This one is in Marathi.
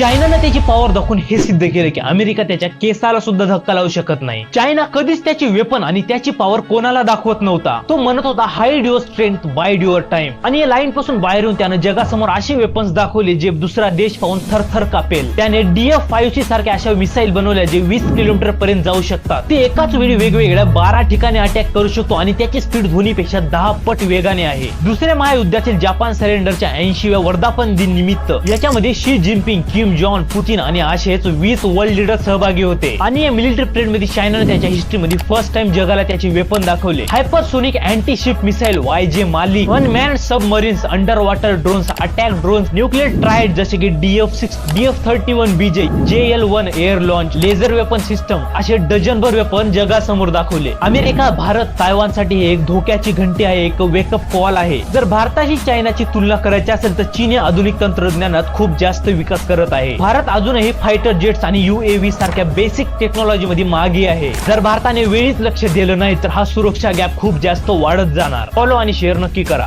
चायनानं त्याची पॉवर दाखवून हे सिद्ध केलं की अमेरिका त्याच्या केसाला सुद्धा धक्का लावू शकत नाही. चायना कधीच त्याची वेपन आणि त्याची पॉवर कोणाला दाखवत नव्हता. तो म्हणत होता hide your strength bide your time आणि या लाईन पासून बाहेर येऊन त्यानं जगासमोर असे वेपन्स दाखवले जे दुसरा देश पाहून थरथर कापेल. त्याने डीएफ फाईव्ह ची सारख्या अशा मिसाईल बनवल्या जे वीस किलोमीटर पर्यंत जाऊ शकतात. ते एकाच वेळी वेगवेगळ्या बारा ठिकाणी अटॅक करू शकतो आणि त्याची स्पीड धोनीपेक्षा दहा पट वेगाने आहे. दुसऱ्या महायुद्धातील जपान सरेंडरच्या ऐंशीव्या वर्धापन दिन निमित्त याच्यामध्ये Xi Jinping Kim Jong Putin आणि असेच वीस वर्ल्ड लीडर सहभागी होते. आणि या मिलिटरी परेडमध्ये चायनाने त्याच्या हिस्ट्रीमध्ये फर्स्ट टाइम जगाला त्याचे वेपन दाखवले. Hypersonic anti ship missile Y J माली unmanned submarines under water drones attack drones nuclear triad जसे की DF six DF thirty one BJ J L one air launch laser weapon system असे डझनभर वेपन जगासमोर दाखवले. अमेरिका भारत तायवानसाठी हे एक धोक्याची घंटी आहे एक वेकअप कॉल आहे. जर भारताशी चायनाची तुलना करायची असेल तर चीन या आधुनिक तंत्रज्ञानात खूप जास्त विकास करत आहे. आहे. भारत अजूनही फायटर जेट्स आणि युएव्ही सारख्या बेसिक टेक्नॉलॉजी मध्ये मागे आहे. जर भारताने वेळीच लक्ष दिलं नाही तर हा सुरक्षा गॅप खूप जास्त वाढत जाणार. फॉलो आणि शेअर नक्की करा.